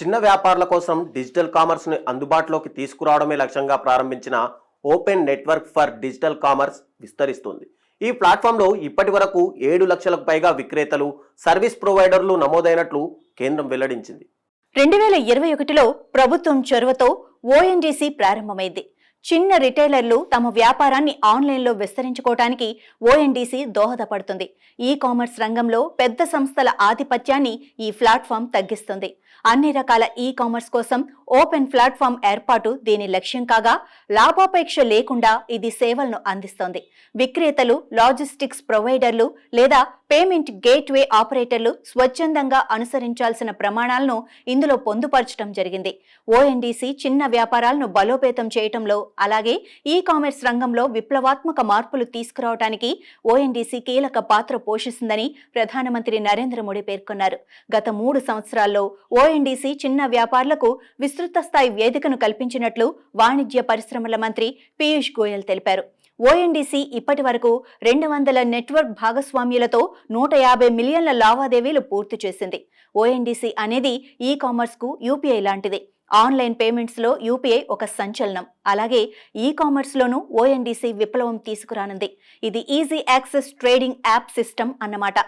చిన్న వ్యాపారుల కోసం డిజిటల్ కామర్స్ని అందుబాటులోకి తీసుకురావడమే లక్ష్యంగా ప్రారంభించిన open network for digital commerce విస్తరిస్తుంది. ఈ ప్లాట్ఫామ్లో ఇప్పటి వరకు ఏడు లక్షలకు పైగా విక్రేతలు సర్వీస్ ప్రొవైడర్లు నమోదైనట్లు కేంద్రం వెల్లడించింది. రెండు వేల ఇరవై ఒకటిలో ప్రభుత్వం చొరవతో ఓఎన్డీసీ ప్రారంభమైంది. చిన్న రిటైలర్లు తమ వ్యాపారాన్ని ఆన్లైన్లో విస్తరించుకోవటానికి ఓఎన్డీసీ దోహదపడుతుంది. ఈ కామర్స్ రంగంలో పెద్ద సంస్థల ఆధిపత్యాన్ని ఈ ప్లాట్ఫామ్ తగ్గిస్తుంది. అన్ని రకాల ఈ కామర్స్ కోసం ఓపెన్ ప్లాట్ఫామ్ ఏర్పాటు దీని లక్ష్యం కాగా లాభాపేక్ష లేకుండా ఇది సేవలను అందిస్తోంది. విక్రేతలు లాజిస్టిక్స్ ప్రొవైడర్లు లేదా పేమెంట్ గేట్వే ఆపరేటర్లు స్వచ్ఛందంగా అనుసరించాల్సిన ప్రమాణాలను ఇందులో పొందుపరచడం జరిగింది. ఓఎన్డీసీ చిన్న వ్యాపారాలను బలోపేతం చేయటంలో అలాగే ఈ కామర్స్ రంగంలో విప్లవాత్మక మార్పులు తీసుకురావడానికి ఓఎన్డీసీ కీలక పాత్ర పోషిస్తుందని ప్రధానమంత్రి నరేంద్ర మోడీ పేర్కొన్నారు. గత మూడు సంవత్సరాల్లో ఓఎన్డీసీ చిన్న వ్యాపారులకు విస్తృత స్థాయి వేదికను కల్పించినట్లు వాణిజ్య పరిశ్రమల మంత్రి పీయూష్ గోయల్ తెలిపారు. ఓఎన్డీసీ ఇప్పటి వరకు రెండు వందల నెట్వర్క్ భాగస్వామ్యులతో నూట యాభై మిలియన్ల లావాదేవీలు పూర్తి చేసింది. ఓఎన్డీసీ అనేది ఈ కామర్స్కు యూపీఐ లాంటిది. ఆన్లైన్ పేమెంట్స్లో యూపీఐ ఒక సంచలనం. అలాగే ఈ కామర్స్లోనూ ఓఎన్డీసీ విప్లవం తీసుకురానుంది. ఇది easy access trading app system అన్నమాట.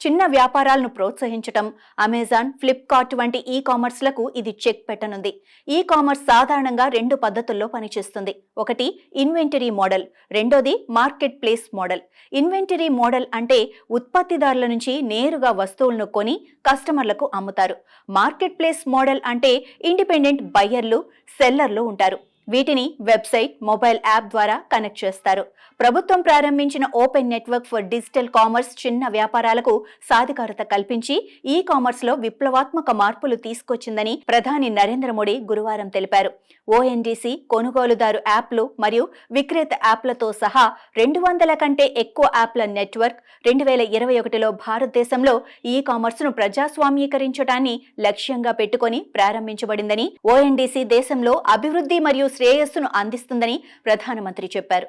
చిన్న వ్యాపారాలను ప్రోత్సహించటం అమెజాన్ ఫ్లిప్కార్ట్ వంటి ఈ కామర్స్లకు ఇది చెక్ పెట్టనుంది. ఈ కామర్స్ సాధారణంగా రెండు పద్ధతుల్లో పనిచేస్తుంది. ఒకటి ఇన్వెంటరీ మోడల్. రెండోది market place model. Inventory model అంటే ఉత్పత్తిదారుల నుంచి నేరుగా వస్తువులను కొని కస్టమర్లకు అమ్ముతారు. మార్కెట్ ప్లేస్ మోడల్ అంటే ఇండిపెండెంట్ బయ్యర్లు సెల్లర్లు ఉంటారు. వీటిని వెబ్సైట్ మొబైల్ యాప్ ద్వారా కనెక్ట్ చేస్తారు. ప్రభుత్వం ప్రారంభించిన open network for digital commerce చిన్న వ్యాపారాలకు సాధికారత కల్పించి ఈ కామర్స్లో విప్లవాత్మక మార్పులు తీసుకొచ్చిందని ప్రధాని నరేంద్ర మోడీ గురువారం తెలిపారు. ఓఎన్డీసీ కొనుగోలుదారు యాప్లు మరియు విక్రేత యాప్లతో సహా రెండు వందల కంటే ఎక్కువ యాప్ల నెట్వర్క్ రెండు వేల ఇరవై ఒకటిలో భారతదేశంలో ఈ కామర్స్ను ప్రజాస్వామ్యీకరించడాన్ని లక్ష్యంగా పెట్టుకొని ప్రారంభించబడిందని ఓఎన్డీసీ దేశంలో అభివృద్ధి మరియు శ్రేయస్సును అందిస్తుందని ప్రధానమంత్రి చెప్పారు.